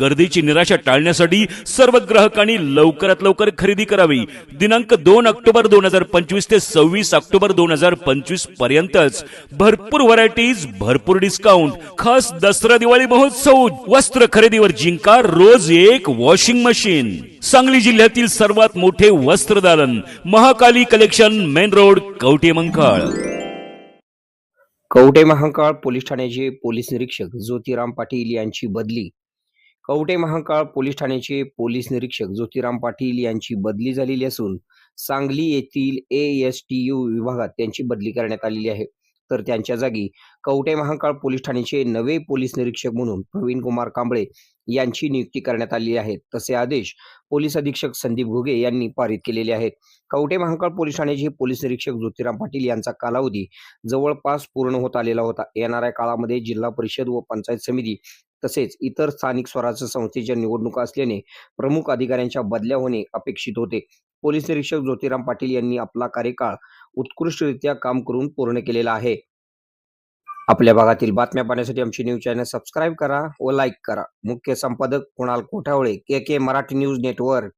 गर्दीची निराशा टाळण्यासाठी सर्व ग्राहकांनी लवकरात लवकर खरेदी करावी. दिनांक दोन ऑक्टोबर दोन हजार पंचवीस ते सव्वीस ऑक्टोबर दोन हजार पंचवीस पर्यंतच भरपूर व्हरायटीज भरपूर डिस्काउंट खास दसरा दिवाळी महोत्सव वस्त्र खरेदीवर जिंका रोज एक वॉशिंग मशीन सांगली जिल्ह्यातील सर्वात मोठे वस्त्र दालन Mahakali collection main road Kavathe Mankal. Kavathe Mahankal police ठाण्याचे पोलीस निरीक्षक ज्योतिराम पाटील यांची बदली कवटे महाकाळ पोलीस ठाण्याचे पोलीस निरीक्षक ज्योतिराम पाटील यांची बदली झालेली असून सांगली येथील ए एस टी यू विभागात त्यांची बदली करण्यात आलेली आहे. तर त्यांच्या जागी कवटे महाकाळ पोलीस ठाण्याचे नवे पोलीस निरीक्षक म्हणून प्रवीण कुमार कांबळे यांची नियुक्ती करण्यात आलेली आहे. तसे आदेश पोलीस अधीक्षक संदीप घुगे यांनी पारित केलेले आहेत. कवटे महाकाळ पोलीस ठाण्याचे पोलीस निरीक्षक ज्योतिराम पाटील यांचा कालावधी जवळपास पूर्ण होत आलेला होता. येणाऱ्या काळामध्ये जिल्हा परिषद व पंचायत समिती तसेच इतर स्थानिक स्वराज्य संस्थेच्या निवडणुका असल्याने प्रमुख अधिकाऱ्यांच्या बदल्या होणे अपेक्षित होते. पोलीस निरीक्षक ज्योतिराम पाटील यांनी आपला कार्यकाळ उत्कृष्टरित्या काम करून पूर्ण केलेला आहे. आपल्या भागातील बातम्या पाहण्यासाठी आमची न्यूज चॅनल सबस्क्राईब करा व लाईक करा. मुख्य संपादक Kunal Kothawale K K Marathi news network.